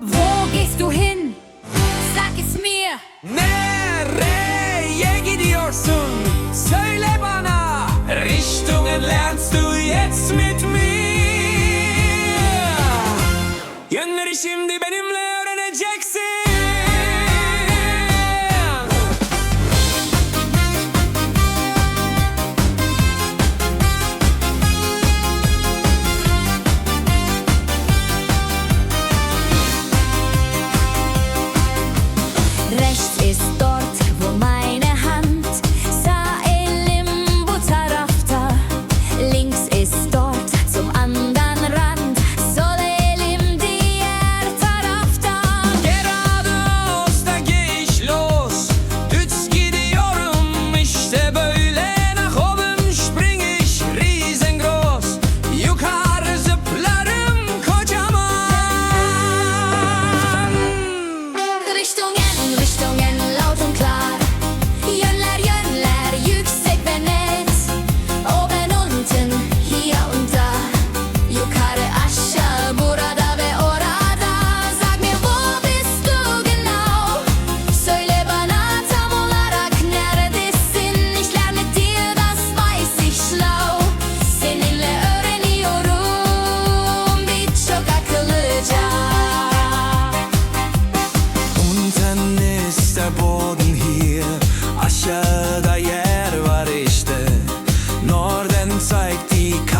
Wo gehst du hin?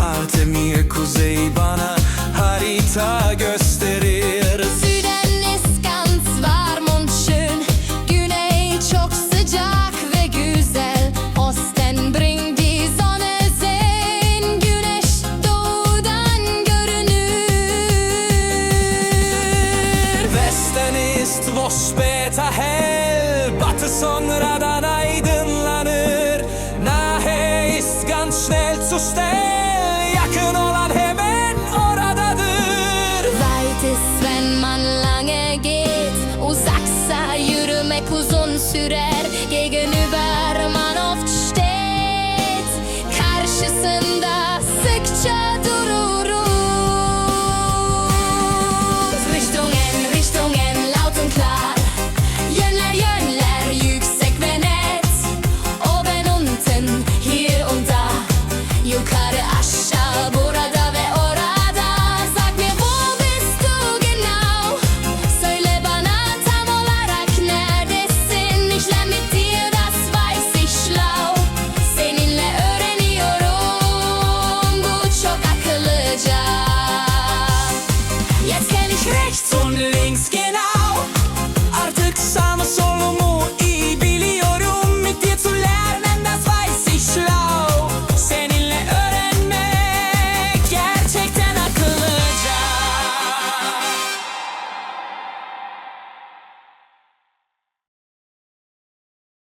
Artemiye kuzey bana harita gösterir. Süden ist ganz Güney çok sıcak ve güzel. Osten bring die Sonne sehen Güneş doğudan görünür. Westen ist noch später hell. Batı sonradan pek uzun sürer Gegenüber man oft steht Karşısında